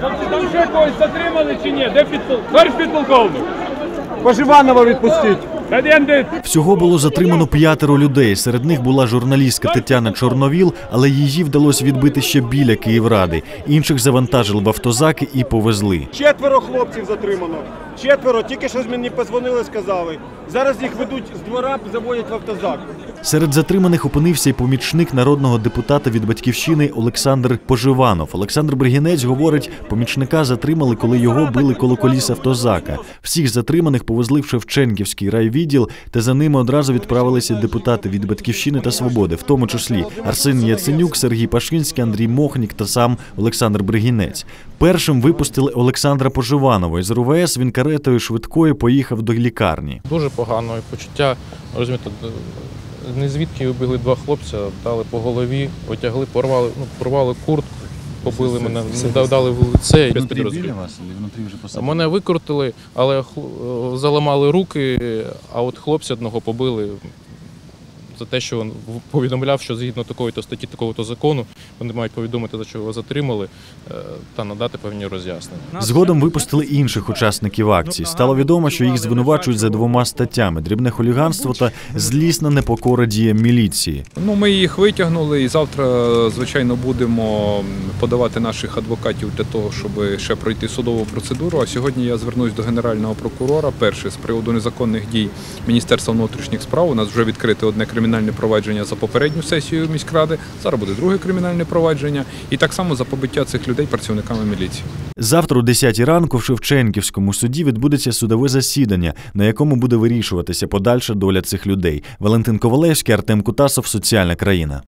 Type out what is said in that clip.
Там ще когось затримали чи ні? Де підпол... Товариш підполковник? Поживанова відпустіть. Всього було затримано п'ятеро людей. Серед них була журналістка Тетяна Чорновіл, але її вдалося відбити ще біля Київради. Інших завантажили в автозаки і повезли. Четверо хлопців затримано. Четверо, тільки що мені позвонили, сказали. Зараз їх ведуть з двора, заводять в автозак. Серед затриманих опинився й помічник народного депутата від батьківщини Олександр Поживанов. Олександр Бригінець говорить, помічника затримали, коли його били коло коліс автозака. Всіх затриманих повезли в Шевченківський райвідділ, та за ними одразу відправилися депутати від батьківщини та свободи, в тому числі Арсен Яценюк, Сергій Пашинський, Андрій Мохнік та сам Олександр Бригінець. Першим випустили Олександра Поживанова. Із РУВС він каретою швидкою поїхав до лікарні. Дуже погано почуття, розумієте, не звідки убігли два хлопця, дали по голові, отягли, порвали, ну, порвали куртку, побили мене, да- дали в лице і без підрозділів. Мене викрутили, але хл- заламали руки, а от хлопця одного побили за те, що він в- повідомляв, що згідно такої-то статті, такого-то закону, вони мають повідомити, за що його затримали, е, та надати певні роз'яснення. Згодом випустили інших учасників акції. Стало відомо, що їх звинувачують за двома статтями: дрібне хуліганство та злісна непокора діям міліції. Ну, ми їх витягнули і завтра, звичайно, будемо подавати наших адвокатів для того, щоб ще пройти судову процедуру. А сьогодні я звернусь до генерального прокурора. Перше з приводу незаконних дій Міністерства внутрішніх справ. У нас вже відкрите одне кримінальне провадження за попередню сесію міськради. Зараз буде друге кримінальне провадження, і так само за побиття цих людей працівниками міліції. Завтра о 10 ранку в Шевченківському суді відбудеться судове засідання, на якому буде вирішуватися подальша доля цих людей. Валентин Ковалевський, Артем Кутасов, Соціальна країна.